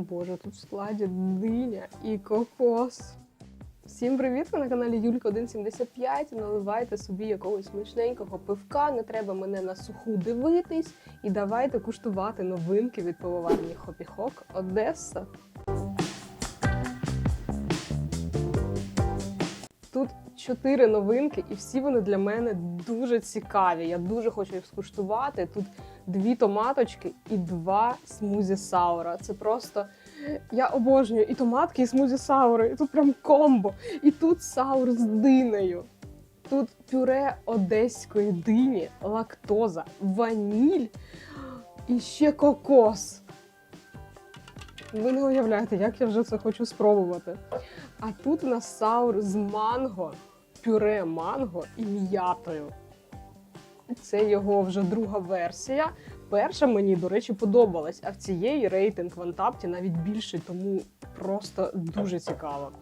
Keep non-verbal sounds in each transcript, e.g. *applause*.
Боже, тут в складі диня і кокос. Всім привіт! Ви на каналі Юлька 175. Наливайте собі якогось смачненького пивка. Не треба мене на суху дивитись. І давайте куштувати новинки від пивоварні Хопіхок Одеса. Тут чотири новинки, і всі вони для мене дуже цікаві. Я дуже хочу їх скуштувати. Тут дві томаточки і два смузі саура. Це просто я обожнюю і томатки, і смузі саури. І тут прям комбо. І тут саур з динею. Тут пюре одеської дині, лактоза, ваніль і ще кокос. Ви не уявляєте, як я вже це хочу спробувати. А тут у нас саур з манго, пюре манго і м'ятою. Це його вже друга версія. Перша мені, до речі, подобалась, а в цієї рейтинг в Антапті навіть більший, тому просто дуже цікаво.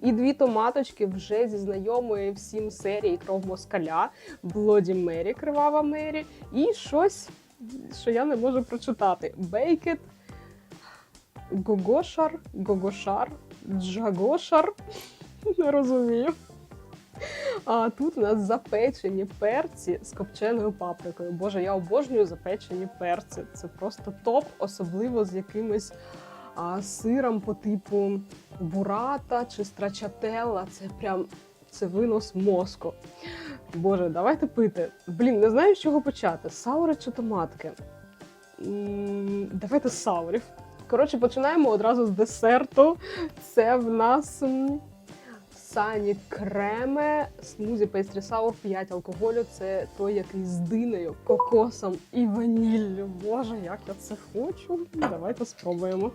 І дві томаточки вже зі знайомої всім серії кров москаля, Блоді Мері, Кривава Мері, і щось, що я не можу прочитати: Бейкет, Гогошар, Гогошар, Джагошар. *laughs* Не розумію. А тут у нас запечені перці з копченою паприкою. Боже, я обожнюю запечені перці. Це просто топ, особливо з якимось а, сиром по типу бурата чи страчателла. Це прям це винос мозку. Боже, давайте пити. Блін, не знаю, з чого почати. Саури чи томатки? Давайте саурів. Коротше, починаємо одразу з десерту. Це в нас. Сані креме, смузі пейстрі саур, 5 алкоголю. Це той, який з динею, кокосом і ваніллю. Боже, як я це хочу. Давайте спробуємо.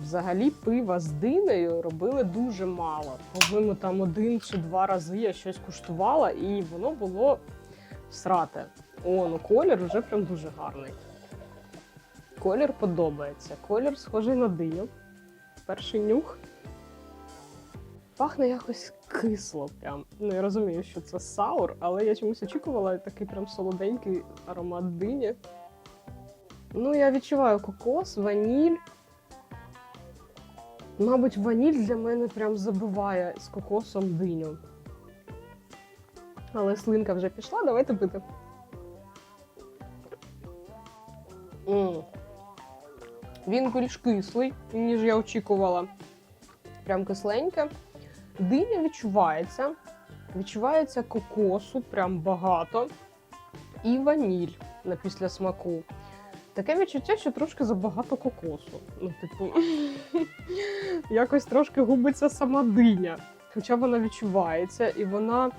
Взагалі, пива з динею робили дуже мало. По-моєму, там один чи два рази я щось куштувала, і воно було срате. О, ну колір вже прям дуже гарний. Колір подобається. Колір схожий на диню. Перший нюх. Пахне якось кисло. Прям. Ну, я розумію, що це саур, але я чомусь очікувала такий прям солоденький аромат дині. Ну, я відчуваю кокос, ваніль. Мабуть, ваніль для мене прям забиває з кокосом диню. Але слинка вже пішла, давайте пити. М. Він більш кислий, ніж я очікувала. Прям кисленьке. Диня відчувається. Відчувається кокосу, прям багато. І ваніль на після смаку. Таке відчуття, що трошки забагато кокосу. Ну, типу, *laughs* якось трошки губиться сама диня. Хоча вона відчувається, і вона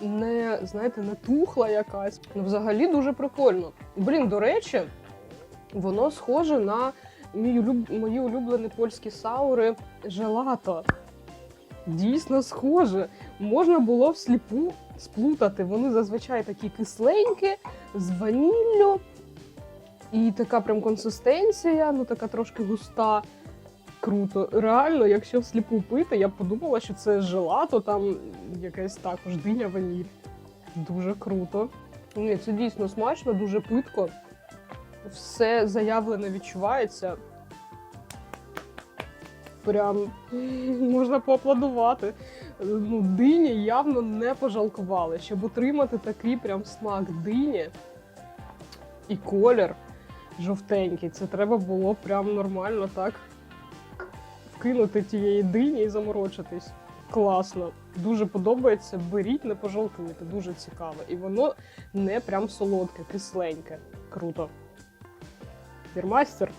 не, знаєте, не тухла якась. Ну, взагалі дуже прикольно. Блін, до речі, воно схоже на мій улюб... мої улюблені польські саури желато. Дійсно схоже. Можна було всліпу сплутати. Вони зазвичай такі кисленькі, з ваніллю. І така прям консистенція, ну така трошки густа. Круто. Реально, якщо всліпу пити, я б подумала, що це желато, там якась також диня ваніль. Дуже круто. Ні, це дійсно смачно, дуже питко. Все заявлене відчувається. Прям можна поаплодувати. Ну, дині явно не пожалкували, щоб отримати такий прям смак дині і колір жовтенький. Це треба було прям нормально так вкинути тієї дині і заморочитись. Класно, дуже подобається. Беріть, не пожалкуйте, дуже цікаво. І воно не прям солодке, кисленьке. Круто. Вірмастер,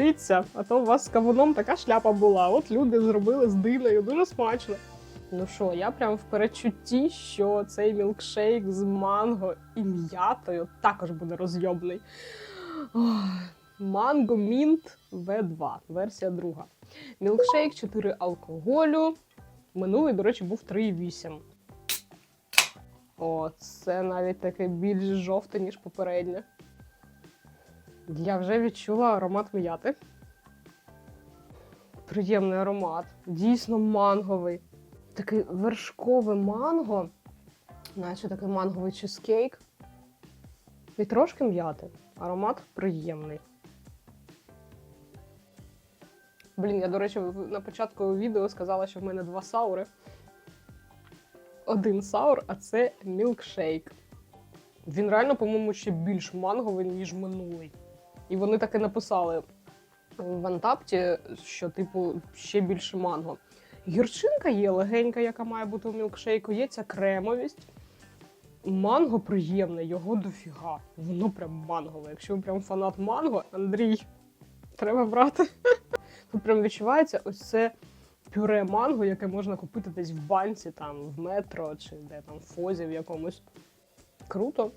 вчиться, а то у вас з кавуном така шляпа була. От люди зробили з диною, дуже смачно. Ну що, я прям в передчутті, що цей мілкшейк з манго і м'ятою також буде розйобний. Манго Мінт В2, версія друга. Мілкшейк 4 алкоголю. Минулий, до речі, був 3,8. О, це навіть таке більш жовте, ніж попереднє. Я вже відчула аромат м'яти. Приємний аромат. Дійсно манговий. Такий вершкове манго, наче такий манговий чизкейк. І трошки м'яти. Аромат приємний. Блін, я, до речі, на початку відео сказала, що в мене два саури. Один саур, а це мілкшейк. Він реально, по-моєму, ще більш манговий, ніж минулий. І вони таки написали в Антапті, що, типу, ще більше манго. Гірчинка є легенька, яка має бути у мілкшейку, є ця кремовість. Манго приємне, його дофіга. Воно прям мангове. Якщо ви прям фанат манго, Андрій, треба брати. Тут прям відчувається ось це пюре манго, яке можна купити десь в банці, там, в метро чи де там в фозі в якомусь. Круто.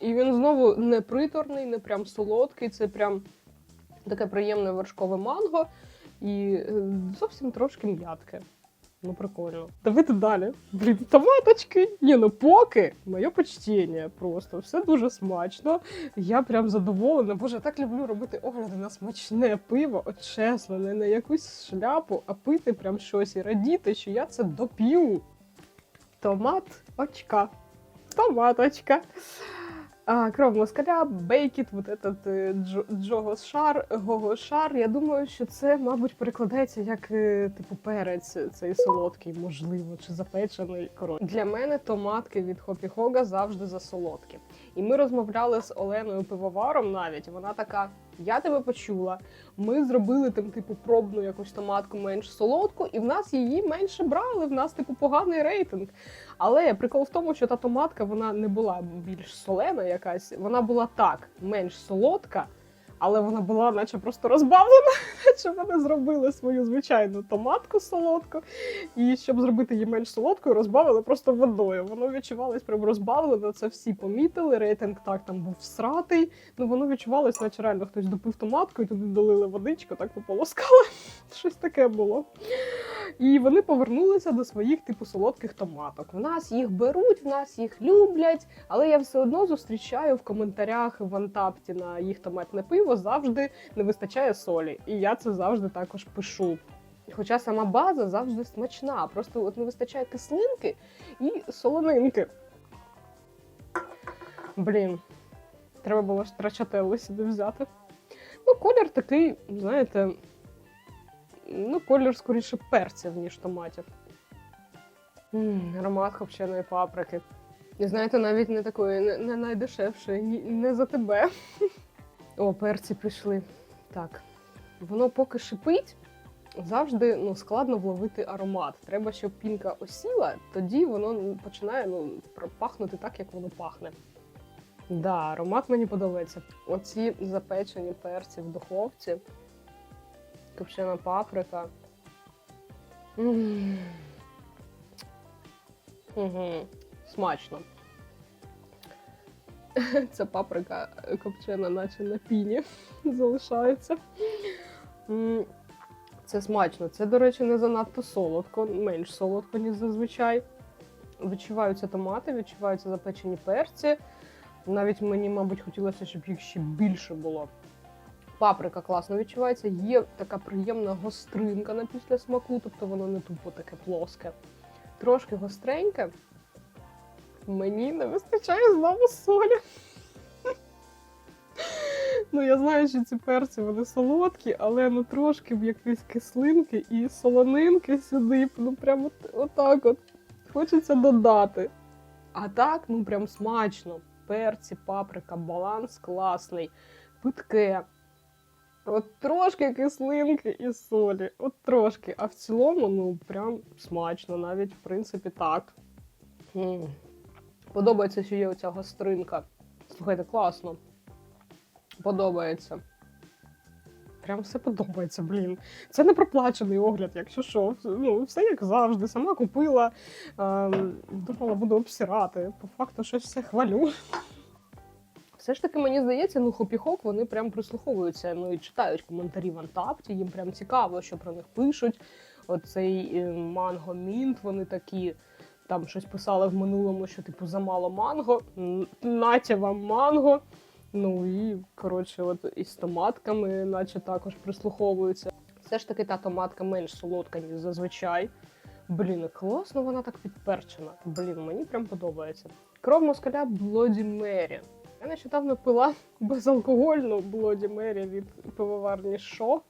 І він знову не приторний, не прям солодкий, це прям таке приємне вершкове манго і е, зовсім трошки м'ятке. Ну, прикольно. Давайте далі. Блін, томаточки. Ні, ну поки моє почтіння просто все дуже смачно. Я прям задоволена. Боже, я так люблю робити огляди на смачне пиво. От чесно, не на якусь шляпу, а пити прям щось і радіти, що я це доп'ю. Томат очка. Томаточка. А, кров москаля, бейкіт, вот этот е, джо, джого шар, гого. Я думаю, що це, мабуть, перекладається як е, типу перець цей солодкий, можливо, чи запечений. Коротше. Для мене томатки від Хопі Хога завжди засолодкі. І ми розмовляли з Оленою пивоваром навіть. Вона така: я тебе почула. Ми зробили там, типу, пробну якусь томатку менш солодку, і в нас її менше брали. В нас, типу, поганий рейтинг. Але прикол в тому, що та томатка вона не була більш солена якась, вона була так, менш солодка, але вона була, наче просто розбавлена, *laughs* наче вони зробили свою звичайну томатку солодку. І щоб зробити її менш солодкою, розбавили просто водою. Воно відчувалось прям розбавлено. Це всі помітили. Рейтинг так там був сратий. Ну воно відчувалось, наче реально хтось допив томатку і туди долили водичку, так пополоскали. *laughs* Щось таке було. І вони повернулися до своїх типу солодких томаток. В нас їх беруть, в нас їх люблять, але я все одно зустрічаю в коментарях в Антапті на їх томатне пиво завжди не вистачає солі. І я це завжди також пишу. Хоча сама база завжди смачна, просто от не вистачає кислинки і солонинки. Блін, треба було страчателли сюди взяти. Ну, колір такий, знаєте, ну, колір скоріше перців, ніж томатів. М, аромат копченої паприки. І знаєте, навіть не такої, не, не найдешевшої, не за тебе. О, перці пішли. Так. Воно поки шипить, завжди ну, складно вловити аромат. Треба, щоб пінка осіла, тоді воно починає ну, пахнути так, як воно пахне. Да, аромат мені подобається. Оці запечені перці в духовці, копчена паприка. М. Угу. Смачно. *laughs* Ця паприка копчена, наче на піні *laughs* залишається. Це смачно. Це, до речі, не занадто солодко, менш солодко, ніж зазвичай. Відчуваються томати, відчуваються запечені перці. Навіть мені, мабуть, хотілося, щоб їх ще більше було. Паприка класно відчувається, є така приємна гостринка на після смаку, тобто воно не тупо таке плоске. Трошки гостреньке. Мені не вистачає знову солі. Ну, я знаю, що ці перці вони солодкі, але ну трошки б якоїсь кислинки і солонинки сюди. Ну прямо отак от. Хочеться додати. А так, ну прям смачно. Перці, паприка, баланс класний, питке. От трошки кислинки і солі, от трошки. А в цілому, ну прям смачно, навіть в принципі так. Подобається, що є оця гостринка. Слухайте, класно. Подобається. Прям все подобається, блін. Це не проплачений огляд, якщо що. Ну, все як завжди. Сама купила, ем, думала, буду обсирати. По факту щось все хвалю. Все ж таки, мені здається, ну хопіхок вони прям прислуховуються, ну і читають коментарі в Антапті, їм прям цікаво, що про них пишуть. Оцей е, манго мінт, вони такі. Там щось писали в минулому, що типу замало манго, н- натя вам манго. Ну і коротше, от із томатками, наче також прислуховуються. Все ж таки та томатка менш солодка, ніж зазвичай. Блін, класно вона так підперчена. Блін, мені прям подобається. Кров москаля Bloody Mary. Я нещодавно пила *laughs* безалкогольну Bloody Mary від пивоварні Шо.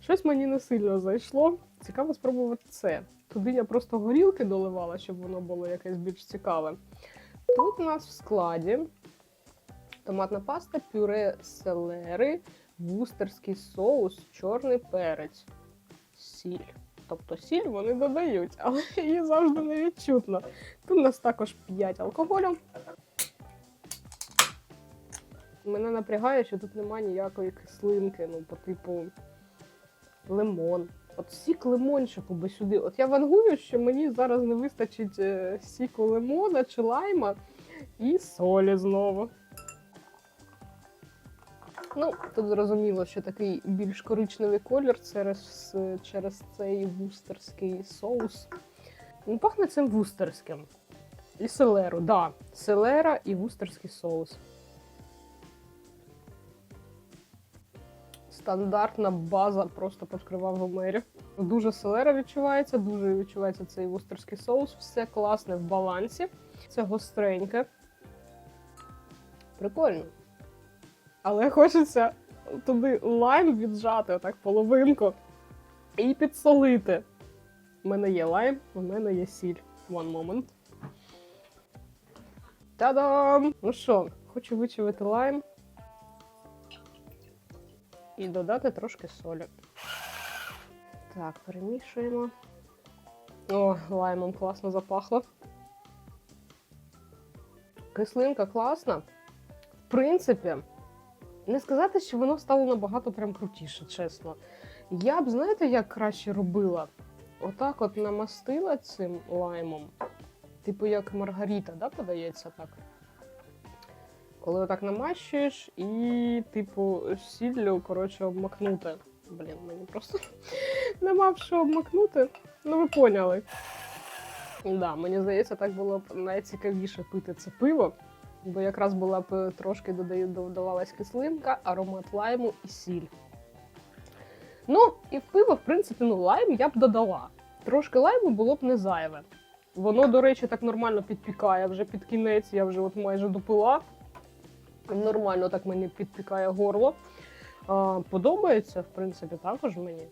Щось мені не сильно зайшло. Цікаво спробувати це. Туди я просто горілки доливала, щоб воно було якесь більш цікаве. Тут у нас в складі томатна паста, пюре селери, вустерський соус, чорний перець, сіль. Тобто сіль вони додають, але *laughs* її завжди не відчутно. Тут у нас також 5 алкоголю. Мене напрягає, що тут немає ніякої кислинки, ну, по типу лимон. От сік лимончику би сюди. От я вангую, що мені зараз не вистачить е, сіку лимона чи лайма і солі знову. Ну, тут зрозуміло, що такий більш коричневий колір через, через цей вустерський соус. Ну, пахне цим вустерським. І селеру, да. Селера і вустерський соус. Стандартна база просто підкривав в Гомері. Дуже селера відчувається, дуже відчувається цей вустерський соус. Все класне в балансі. Це гостреньке. Прикольно. Але хочеться туди лайм віджати, отак половинку, і підсолити. У мене є лайм, у мене є сіль. One moment. Та-дам! Ну що, хочу вичавити лайм і додати трошки солі. Так, перемішуємо. О, лаймом класно запахло. Кислинка класна. В принципі, не сказати, що воно стало набагато прям крутіше, чесно. Я б, знаєте, як краще робила? Отак от намастила цим лаймом. Типу, як Маргарита, да, подається так? Коли отак намащуєш і, типу, сіллю, коротше, обмакнути. Блін, мені просто *laughs* нема в що обмакнути. Ну, ви поняли. Да, мені здається, так було б найцікавіше пити це пиво, бо якраз була б трошки додаю, додавалась кислинка, аромат лайму і сіль. Ну, і в пиво, в принципі, ну, лайм я б додала. Трошки лайму було б не зайве. Воно, до речі, так нормально підпікає вже під кінець, я вже от майже допила. Нормально так мені підпікає горло. А, Подобається, в принципі, також мені.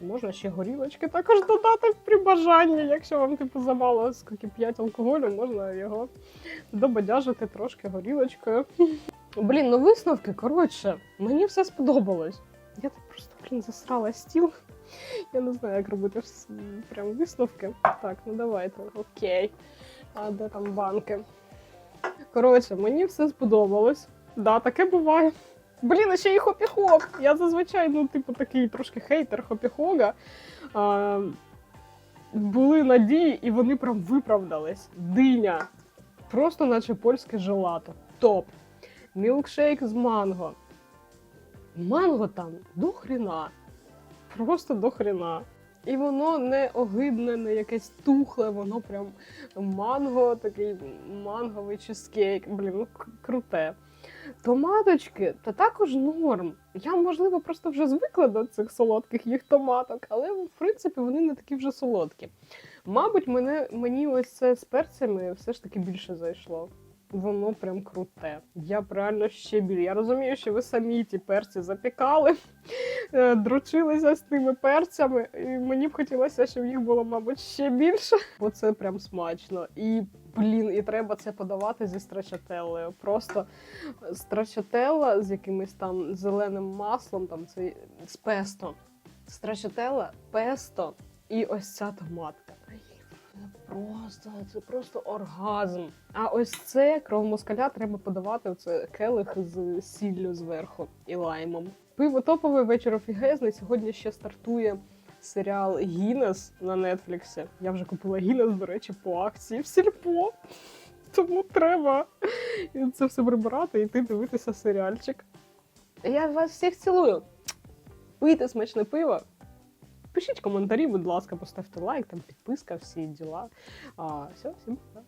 Можна ще горілочки також додати при бажанні. Якщо вам типу замало скільки 5 алкоголю, можна його добадяжити трошки горілочкою. Блін, ну висновки, коротше, мені все сподобалось. Я тут просто, блін, засрала стіл. Я не знаю, як робити прям висновки. Так, ну давайте, окей. А де там банки? Коротше, мені все сподобалось. Да, таке буває. Блін, ще й хопі-хог. Я зазвичай, ну, типу, такий трошки хейтер хопі-хога. А, були надії, і вони прям виправдались. Диня. Просто наче польське желато. Топ. Мілкшейк з манго. Манго там до хрена. Просто до хрена. І воно не огидне, не якесь тухле, воно прям манго, такий манговий чизкейк. Блін, ну круте. Томаточки та також норм. Я, можливо, просто вже звикла до цих солодких їх томаток, але в принципі вони не такі вже солодкі. Мабуть, мене, мені ось це з перцями все ж таки більше зайшло. Воно прям круте. Я б реально ще більше. Я розумію, що ви самі ті перці запікали, е, дручилися з тими перцями, і мені б хотілося, щоб їх було, мабуть, ще більше, бо це прям смачно. І блін, і треба це подавати зі страчателлою. Просто страчателла з якимось там зеленим маслом, там це з песто. Страчателла, песто і ось ця томатка. Це Просто, це просто оргазм. А ось це кров москаля треба подавати оце келих з сіллю зверху і лаймом. Пиво топове вечір офігезний. Сьогодні ще стартує серіал Гіннес на Нетфліксі. Я вже купила Гіннес, до речі, по акції в сільпо. Тому треба це все прибирати і йти дивитися серіальчик. Я вас всіх цілую. Пийте смачне пиво. Пишіть коментарі, будь ласка, поставте лайк, там підписка, всі діла. А, все, всім пока.